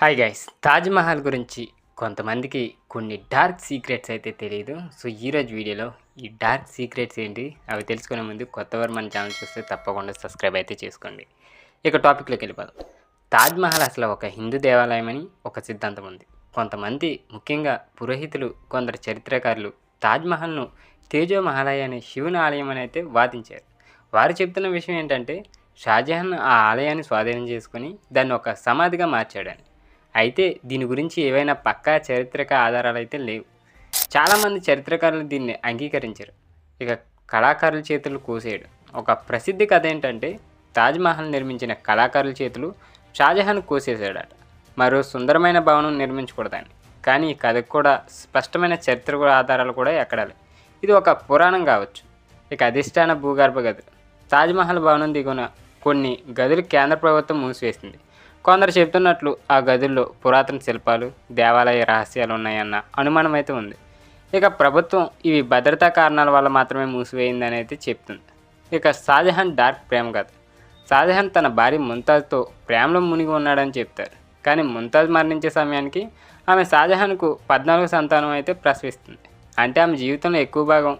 Hi guys Taj Mahal గురించి కొంతమందికి కొన్ని డార్క్ సీక్రెట్స్ అయితే తెలియదు సో ఈరోజు వీడియోలో ఈ డార్క్ సీక్రెట్స్ ఏంటి అవి తెలుసుకునే ముందు కొత్తవారు మన ఛానల్ చూస్తే తప్పకుండా సబ్స్క్రైబ్ అయితే చేసుకోండి. ఇక టాపిక్లోకి వెళ్ళిపోదాం. తాజ్మహల్ అసలు ఒక హిందూ దేవాలయం అని ఒక సిద్ధాంతం ఉంది. కొంతమంది ముఖ్యంగా పురోహితులు కొందరు చరిత్రకారులు తాజ్మహల్ను తేజో మహాలయ అనే శివుని ఆలయం అని అయితే వాదించారు. వారు చెప్తున్న విషయం ఏంటంటే షాజహాన్ ఆ ఆలయాన్ని స్వాధీనం చేసుకొని దాన్ని ఒక సమాధిగా మార్చాడని. అయితే దీని గురించి ఏవైనా పక్కా చారిత్రక ఆధారాలు అయితే లేవు. చాలామంది చరిత్రకారులు దీన్ని అంగీకరించారు. ఇక కళాకారుల చేతులు కోసేయడు. ఒక ప్రసిద్ధి కథ ఏంటంటే తాజ్మహల్ నిర్మించిన కళాకారుల చేతులు షాజహాన్ కోసేసాడట మరో సుందరమైన భవనం నిర్మించకూడదని. కానీ ఈ కథకు కూడా స్పష్టమైన చరిత్ర ఆధారాలు కూడా ఎక్కడా లేవు. ఇది ఒక పురాణం కావచ్చు. ఇక అధిష్టాన భూగర్భ గదులు తాజ్మహల్ భవనం దిగున కొన్ని గదులు కేంద్ర ప్రభుత్వం మూసివేసింది. కొందరు చెబుతున్నట్లు ఆ గదుల్లో పురాతన శిల్పాలు దేవాలయ రహస్యాలు ఉన్నాయన్న అనుమానం అయితే ఉంది. ఇక ప్రభుత్వం ఇవి భద్రతా కారణాల వల్ల మాత్రమే మూసివేయిందని అయితే చెప్తుంది. ఇక షాజహాన్ డార్క్ ప్రేమ కథ. షాజహాన్ తన భార్య ముంతాజ్తో ప్రేమలో మునిగి ఉన్నాడని చెప్తారు. కానీ ముంతాజ్ మరణించే సమయానికి ఆమె షాజహాన్కు పద్నాలుగు సంతానం అయితే ప్రసవిస్తుంది. అంటే ఆమె జీవితంలో ఎక్కువ భాగం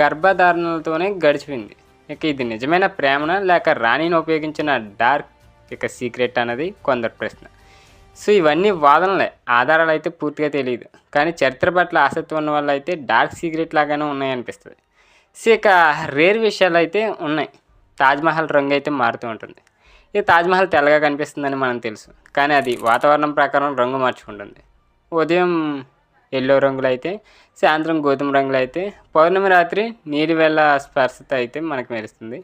గర్భధారణలతోనే గడిచిపోయింది. ఇక ఇది నిజమైన ప్రేమన లేక రాణిని ఉపయోగించిన డార్క్ ఇక సీక్రెట్ అన్నది కొందరు ప్రశ్న. సో ఇవన్నీ వాదనలే. ఆధారాలు అయితే పూర్తిగా తెలియదు కానీ చరిత్ర పట్ల ఆసక్తి ఉన్న వాళ్ళు అయితే డార్క్ సీక్రెట్ లాగానే ఉన్నాయనిపిస్తుంది. సో ఇక రేర్ విషయాలు అయితే ఉన్నాయి. తాజ్మహల్ రంగు అయితే మారుతూ ఉంటుంది. ఇది తాజ్మహల్ తెల్లగా కనిపిస్తుందని మనం తెలుసు. కానీ అది వాతావరణం ప్రకారం రంగు మార్చుకుంటుంది. ఉదయం ఎల్లో రంగులు అయితే సాయంత్రం గోధుమ రంగులు అయితే పౌర్ణమి రాత్రి నీలివెల్ల స్పర్శత అయితే మనకు మెరుస్తుంది.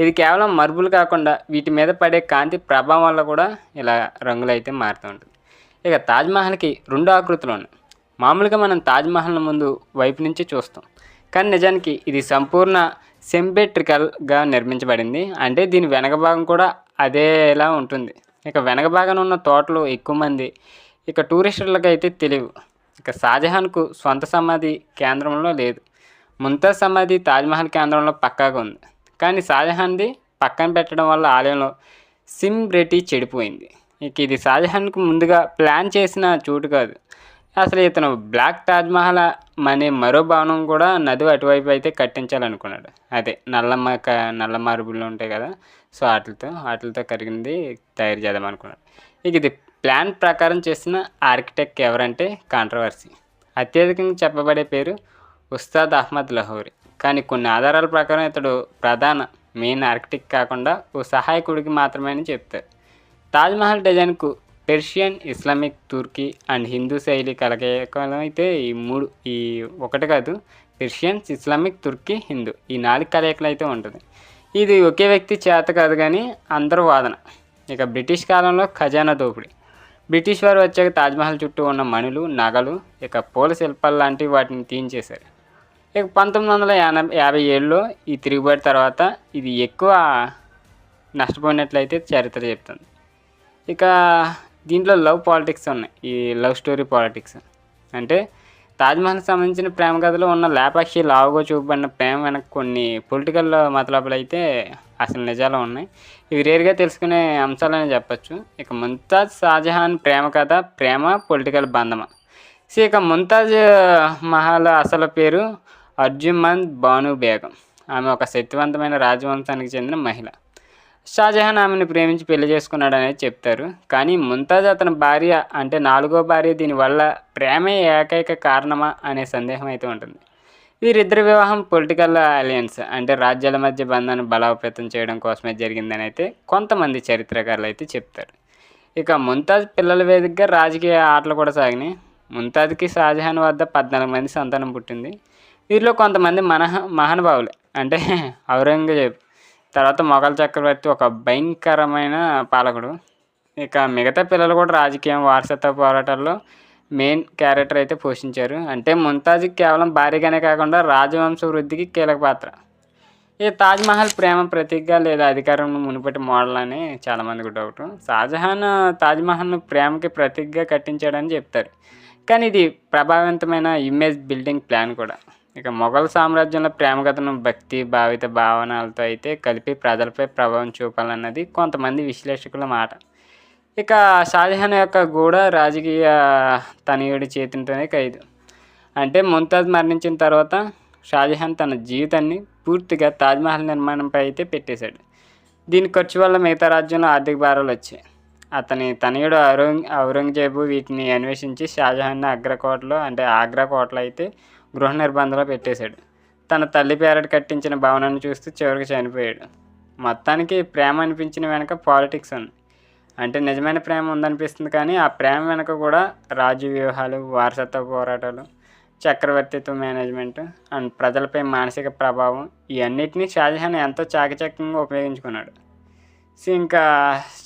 ఇది కేవలం మరుపులు కాకుండా వీటి మీద పడే కాంతి ప్రభావం వల్ల కూడా ఇలా రంగులు అయితే మారుతూ ఉంటుంది. ఇక తాజ్మహల్కి రెండు ఆకృతులు ఉన్నాయి మామూలుగా మనం తాజ్మహల్ ముందు వైపు నుంచి చూస్తాం. కానీ నిజానికి ఇది సంపూర్ణ సెంపెట్రికల్గా నిర్మించబడింది. అంటే దీని వెనక భాగం కూడా అదేలా ఉంటుంది. ఇక వెనక భాగం ఉన్న తోటలు ఎక్కువ మంది ఇక టూరిస్టులకు అయితే తెలియవు. ఇక షాజహాన్కు సొంత సమాధి కేంద్రంలో లేదు. ముంతాజ్ సమాధి తాజ్మహల్ కేంద్రంలో పక్కాగా ఉంది. కానీ షాజహాన్ది పక్కన పెట్టడం వల్ల ఆలయంలో సిమ్ రెటీ చెడిపోయింది. ఇక ఇది షాజహాన్కు ముందుగా ప్లాన్ చేసిన చోటు కాదు. అసలు ఇతను బ్లాక్ తాజ్మహల్ అనే మరో భవనం కూడా నది అటువైపు అయితే కట్టించాలనుకున్నాడు. అదే నల్లమ్మ క నల్ల మార్బులు ఉంటాయి కదా సో వాటితో వాటితో కరిగింది తయారు చేద్దాం అనుకున్నాడు. ఇక ఇది ప్లాన్ ప్రకారం చేసిన ఆర్కిటెక్ట్ ఎవరంటే కాంట్రవర్సీ. అత్యధికంగా చెప్పబడే పేరు ఉస్తాద్ అహ్మద్ లహోరి. కానీ కొన్ని ఆధారాల ప్రకారం ఇతడు ప్రధాన మెయిన్ ఆర్కిటెక్ట్ కాకుండా ఓ సహాయకుడికి మాత్రమే అని చెప్తారు తాజ్మహల్ డిజైన్కు పెర్షియన్ ఇస్లామిక్ తుర్కీ అండ్ హిందూ శైలి కలగేకలం అయితే ఈ మూడు ఈ ఒకటి కాదు పెర్షియన్స్ ఇస్లామిక్ తుర్కీ హిందూ ఈ నాలుగు కలయికలు అయితే ఉంటుంది. ఇది ఒకే వ్యక్తి చేత కాదు కానీ అందరూ వాదన. ఇక బ్రిటిష్ కాలంలో ఖజానా దోపిడీ. బ్రిటిష్ వారు వచ్చాక తాజ్మహల్ చుట్టూ ఉన్న మణులు నగలు ఇక పూల శిల్పాలు లాంటివి వాటిని తీయించేశారు. ఇక పంతొమ్మిది వందల యాభై యాభై ఏడులో ఈ తిరుగుబాటు తర్వాత ఇది ఎక్కువ నష్టపోయినట్లయితే చరిత్ర చెప్తుంది. ఇక దీంట్లో లవ్ పాలిటిక్స్ ఉన్నాయి. ఈ లవ్ స్టోరీ పాలిటిక్స్ అంటే తాజ్మహల్ సంబంధించిన ప్రేమ కథలో ఉన్న లేపాక్షి లావుగా చూపబడిన ప్రేమ వెనక కొన్ని పొలిటికల్ మతలబులు అయితే అసలు నిజాలు ఉన్నాయి. ఇవి రేరుగా తెలుసుకునే అంశాలని చెప్పచ్చు. ఇక ముంతాజ్ షాజహాన్ ప్రేమ కథ ప్రేమ పొలిటికల్ బంధమ. సో ఇక ముంతాజ్ మహల్ అసలు పేరు అర్జుమన్ బాను బేగం ఆమె ఒక శక్తివంతమైన రాజవంశానికి చెందిన మహిళ. షాజహాన్ ఆమెను ప్రేమించి పెళ్ళి చేసుకున్నాడు అనేది చెప్తారు. కానీ ముంతాజ్ అతని భార్య అంటే నాలుగో భార్య దీనివల్ల ప్రేమే ఏకైక కారణమా అనే సందేహం అయితే ఉంటుంది. వీరిద్దరి వివాహం పొలిటికల్ అలయన్స్ అంటే రాజ్యాల మధ్య బంధాన్ని బలోపేతం చేయడం కోసమే జరిగిందని అయితే కొంతమంది చరిత్రకారులు అయితే చెప్తారు. ఇక ముంతాజ్ పిల్లల వేదికగా రాజకీయ ఆటలు కూడా సాగినాయి. ముంతాజ్కి షాజహాన్ వద్ద పద్నాలుగు మంది సంతానం పుట్టింది. వీరిలో కొంతమంది మన మహానుభావులు అంటే ఔరంగజేబ్ తర్వాత మొఘల్ చక్రవర్తి ఒక భయంకరమైన పాలకుడు. ఇక మిగతా పిల్లలు కూడా రాజకీయం వారసత్వ పోరాటాల్లో మెయిన్ క్యారెక్టర్ అయితే పోషించారు. అంటే ముంతాజ్కి కేవలం భారీగానే కాకుండా రాజవంశ వృద్ధికి కీలక పాత్ర. ఈ తాజ్మహల్ ప్రేమ ప్రతీకగా లేదా అధికారం మునుపటి మోడల్ అని చాలామందికి డౌట్ షాజహాన్ తాజ్మహల్ను ప్రేమకి ప్రతీకగా కట్టించాడని చెప్తారు. కానీ ఇది ప్రభావవంతమైన ఇమేజ్ బిల్డింగ్ ప్లాన్ కూడా. ఇక మొఘల్ సామ్రాజ్యంలో ప్రేమకథను భక్తి భావిత భావనలతో అయితే కలిపి ప్రజలపై ప్రభావం చూపాలన్నది కొంతమంది విశ్లేషకుల మాట. ఇక షాజహాన్ యొక్క కూడా రాజకీయ తనయుడి చేతితోనే ఖైదు. అంటే ముంతాజ్ మరణించిన తర్వాత షాజహాన్ తన జీవితాన్ని పూర్తిగా తాజ్మహల్ నిర్మాణంపై అయితే పెట్టేశాడు. దీని ఖర్చు వల్ల మిగతా రాజ్యంలో ఆర్థిక భారాలు వచ్చాయి. అతని తనయుడు ఔరంగ్ ఔరంగజేబు వీటిని అన్వేషించి షాజహాన్ని అగ్రకోటలో అంటే ఆగ్రా కోటలో అయితే గృహ నిర్బంధంలో పెట్టేశాడు. తన తల్లి పేరట కట్టించిన భవనాన్ని చూస్తూ చివరికి చనిపోయాడు. మొత్తానికి ప్రేమ అనిపించిన వెనక పాలిటిక్స్ ఉంది. అంటే నిజమైన ప్రేమ ఉందనిపిస్తుంది కానీ ఆ ప్రేమ వెనక కూడా రాజు వ్యూహాలు వారసత్వ పోరాటాలు చక్రవర్తిత్వ మేనేజ్మెంట్ అండ్ ప్రజలపై మానసిక ప్రభావం ఇవన్నిటినీ షాజహాన్ ఎంతో చాకచక్యంగా ఉపయోగించుకున్నాడు. సో ఇంకా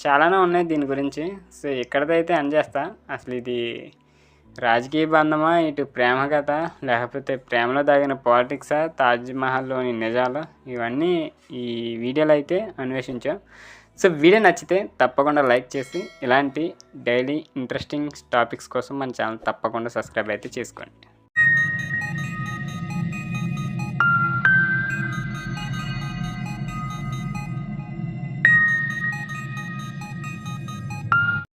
చాలానే ఉన్నాయి దీని గురించి. సో ఇక్కడదైతే అయితే ఎండ్ చేస్తా. అసలు ఇది రాజకీయ బంధమా? ఇటు ప్రేమ కథ? లేకపోతే ప్రేమలో దాగిన పాలిటిక్సా? తాజ్మహల్లోని నిజాలు? ఇవన్నీ ఈ వీడియోలో అయితే అన్వేషించాం. సో వీడియో నచ్చితే తప్పకుండా లైక్ చేసి ఇలాంటి డైలీ ఇంట్రెస్టింగ్ టాపిక్స్ కోసం మన ఛానల్ తప్పకుండా సబ్స్క్రైబ్ అయితే చేసుకోండి.